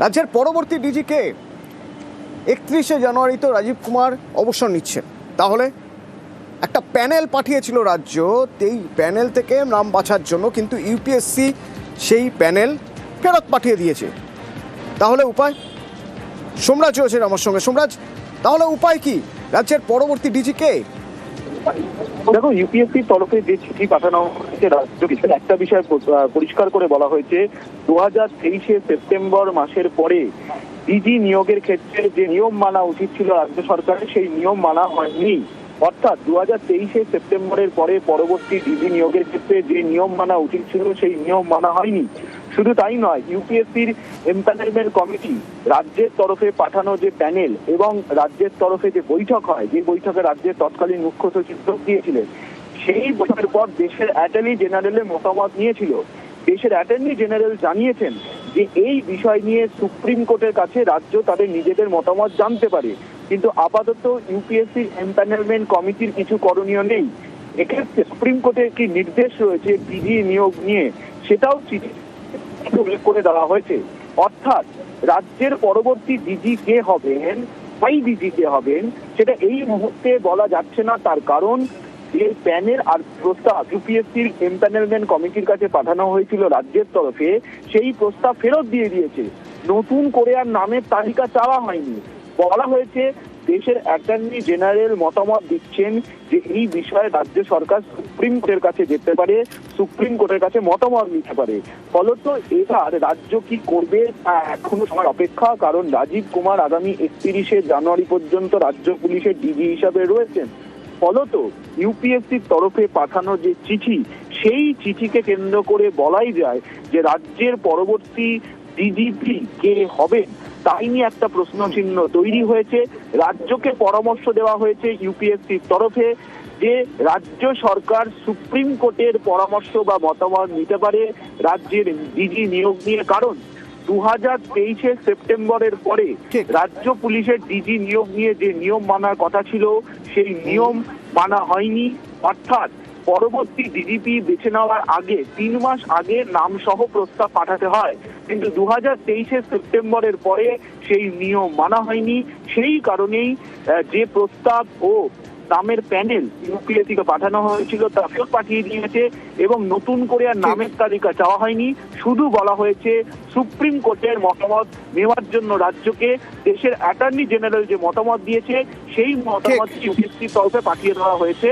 রাজ্যের পরবর্তী ডিজি কে একত্রিশে জানুয়ারি তো রাজীব কুমার অবসর নিচ্ছেন তাহলে একটা প্যানেল পাঠিয়েছিল রাজ্য এই প্যানেল থেকে নাম বাছার জন্য কিন্তু ইউপিএসসি সেই প্যানেল ফেরত পাঠিয়ে দিয়েছে। তাহলে উপায়? সোমরাজ রয়েছে আমার সঙ্গে। সোমরাজ, তাহলে উপায় কি? রাজ্যের পরবর্তী ডিজি কে দেখো ইউপিএসসির তরফে যে চিঠি পাঠানো হয়েছে রাজ্যকে সেটা একটা বিষয় পরিষ্কার করে বলা হয়েছে দু হাজার তেইশে সেপ্টেম্বর মাসের পরে ডিজি নিয়োগের ক্ষেত্রে যে নিয়ম মানা উচিত ছিল রাজ্য সরকারের, সেই নিয়ম মানা হয়নি। অর্থাৎ দু হাজার তেইশে সেপ্টেম্বরের পরে পরবর্তী ডিজি নিয়োগের ক্ষেত্রে যে নিয়ম মানা উচিত ছিল, সেই নিয়ম মানা হয়নি। শুধু তাই নয়, ইউপিএসসির এম্প্যানেলমেন্ট কমিটি রাজ্যের তরফে পাঠানো যে প্যানেল এবং রাজ্যের তরফে যে বৈঠক হয়, যে বৈঠকে রাজ্যের তৎকালীন মুখ্য সচিব যোগ দিয়েছিলেন, সেই বৈঠকের পর দেশের অ্যাটর্নি জেনারেলের মতামত নিয়েছিল। দেশের অ্যাটর্নি জেনারেল জানিয়েছেন যে এই বিষয় নিয়ে সুপ্রিম কোর্টের কাছে রাজ্য তাদের নিজেদের মতামত জানতে পারে। কিন্তু আপাতত ইউপিএসসি এম্প্যানেলমেন্ট কমিটির কিছু করণীয় নেই। এক্ষেত্রে সুপ্রিম কোর্টের কি নির্দেশ রয়েছে ডিজি নিয়োগ নিয়ে। সেটাও চিঠি উল্লেখ করে দেওয়া হয়েছে। অর্থাৎ রাজ্যের পরবর্তী ডিজি কে হবেন তাই ডিজি কে হবেন, সেটা এই মুহূর্তে বলা যাচ্ছে না। তার কারণ যে প্যানেল আর প্রস্তাব ইউপিএসসির এমপ্যানেলমেন্ট কমিটির কাছে পাঠানো হয়েছিল রাজ্যের তরফে, সেই প্রস্তাব ফেরত দিয়ে দিয়েছে। নতুন করে আর নামের তালিকা চাওয়া হয়নি। বলা হয়েছে, দেশের অ্যাটর্নি জেনারেল মতামত দিচ্ছেন যে এই বিষয়ে রাজ্য সরকার সুপ্রিম কোর্টের কাছে যেতে পারে সুপ্রিম কোর্টের কাছে মতামত নিতে পারে। ফলত এবার রাজ্য কি করবে তা এখনও সময় অপেক্ষা, কারণ রাজীব কুমার আগামী একত্রিশে জানুয়ারি পর্যন্ত রাজ্য পুলিশের ডিজি হিসাবে রয়েছেন। ফলত ইউপিএসসির তরফে পাঠানো যে চিঠি, সেই চিঠিকে কেন্দ্র করে বলাই যায় যে রাজ্যের পরবর্তী ডিজিপি কে হবেন, তাই নিয়ে একটা প্রশ্ন চিহ্ন তৈরি হয়েছে। রাজ্যকে পরামর্শ দেওয়া হয়েছে ইউপিএসসির তরফে। যে রাজ্য সরকার সুপ্রিম কোর্টের পরামর্শ বা মতামত নিতে পারে রাজ্যের ডিজি নিয়োগ নিয়ে। কারণ দু হাজার তেইশে সেপ্টেম্বরের পরে। রাজ্য পুলিশের ডিজি নিয়োগ নিয়ে যে নিয়ম মানার কথা ছিল সেই নিয়ম মানা হয়নি। অর্থাৎ পরবর্তী ডিজিপি বেছে নেওয়ার আগে তিন মাস আগে নাম সহ প্রস্তাব পাঠাতে হয়। কিন্তু দু হাজার তেইশে সেপ্টেম্বরের পরে সেই নিয়ম মানা হয়নি। সেই কারণেই যে প্রস্তাব ও নামের প্যানেল ইউপিএসসি কে পাঠানো হয়েছিল তা ফেরত পাঠিয়ে দিয়েছে এবং নতুন করে আর নামের তালিকা চাওয়া হয়নি। শুধু বলা হয়েছে সুপ্রিম কোর্টের মতামত নেওয়ার জন্য রাজ্যকে দেশের অ্যাটর্নি জেনারেল যে মতামত দিয়েছে সেই মতামত ইউপিএসসির তরফে পাঠিয়ে দেওয়া হয়েছে।